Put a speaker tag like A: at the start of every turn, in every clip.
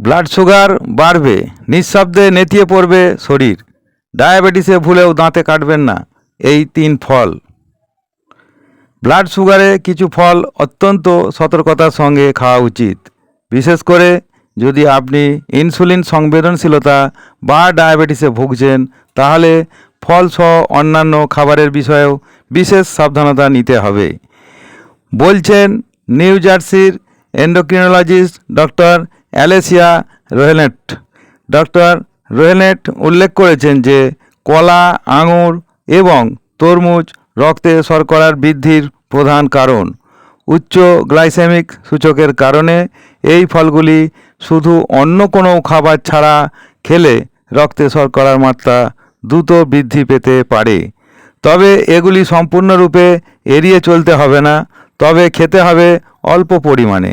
A: Blood sugar বাড়বে, নিঃশব্দে নেতিয়ে পড়বে শরীর। ডায়াবেটিসে ভুলেও দাঁতে কাটবেন না, এই তিন ফল। ব্লাড সুগারে কিছু ফল অত্যন্ত সতর্কতার সঙ্গে খাওয়া উচিত। বিশেষ করে যদি আপনি ইনসুলিন সংবেদনশীলতা বা ডায়াবেটিসে ভুগছেন, তাহলে ফলসহ অন্যান্য খাবারের বিষয়েও বিশেষ সাবধানতা নিতে হবে। বলছেন নিউ জার্সির এন্ডোক্রিনোলজিস্ট ডক্টর অ্যালেসিয়া রোহেনেট। ডক্টর রোহেনেট উল্লেখ করেছেন যে, কলা, আঙুর এবং তরমুজ রক্তে শর্করার বৃদ্ধির প্রধান কারণ। উচ্চ গ্লাইসেমিক সূচকের কারণে এই ফলগুলি শুধু অন্য কোনো খাবার ছাড়া খেলে রক্তে শর্করার মাত্রা দ্রুত বৃদ্ধি পেতে পারে। তবে এগুলি সম্পূর্ণরূপে এড়িয়ে চলতে হবে না, তবে খেতে হবে অল্প পরিমাণে।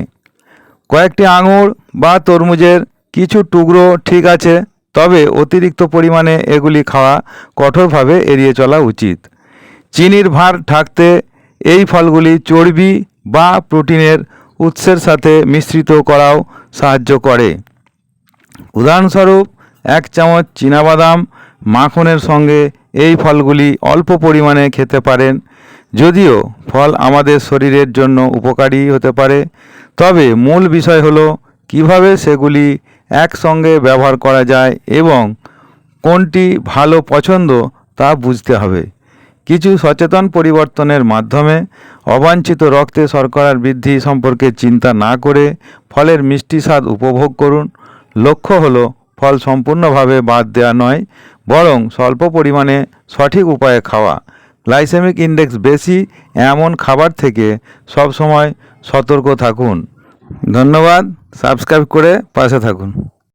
A: কয়েকটি আঙুর বা তরমুজের কিছু টুকরো ঠিক আছে, তবে অতিরিক্ত পরিমাণে এগুলি খাওয়া কঠোরভাবে এড়িয়ে চলা উচিত। চিনির ভার ঢাকতে এই ফলগুলি চর্বি বা প্রোটিনের উৎসের সাথে মিশ্রিত করাও সাহায্য করে। উদাহরণস্বরূপ, এক চামচ চীনাবাদাম মাখনের সঙ্গে এই ফলগুলি অল্প পরিমাণে খেতে পারেন। যদিও ফল আমাদের শরীরের জন্য উপকারী হতে পারে, তবে মূল বিষয় হলো কীভাবে সেগুলি একসঙ্গে ব্যবহার করা যায় এবং কোনটি ভালো পছন্দ তা বুঝতে হবে। কিছু সচেতন পরিবর্তনের মাধ্যমে অবাঞ্ছিত রক্তে শর্করার বৃদ্ধি সম্পর্কে চিন্তা না করে ফলের মিষ্টি স্বাদ উপভোগ করুন। লক্ষ্য হলো, ফল সম্পূর্ণভাবে বাদ দেওয়া নয়, বরং স্বল্প পরিমাণে সঠিক উপায়ে খাওয়া। গ্লাইসেমিক ইন্ডেক্স বেশি এমন খাবার থেকে সবসময় সতর্ক থাকুন। ধন্যবাদ। সাবস্ক্রাইব করে পাশে থাকুন।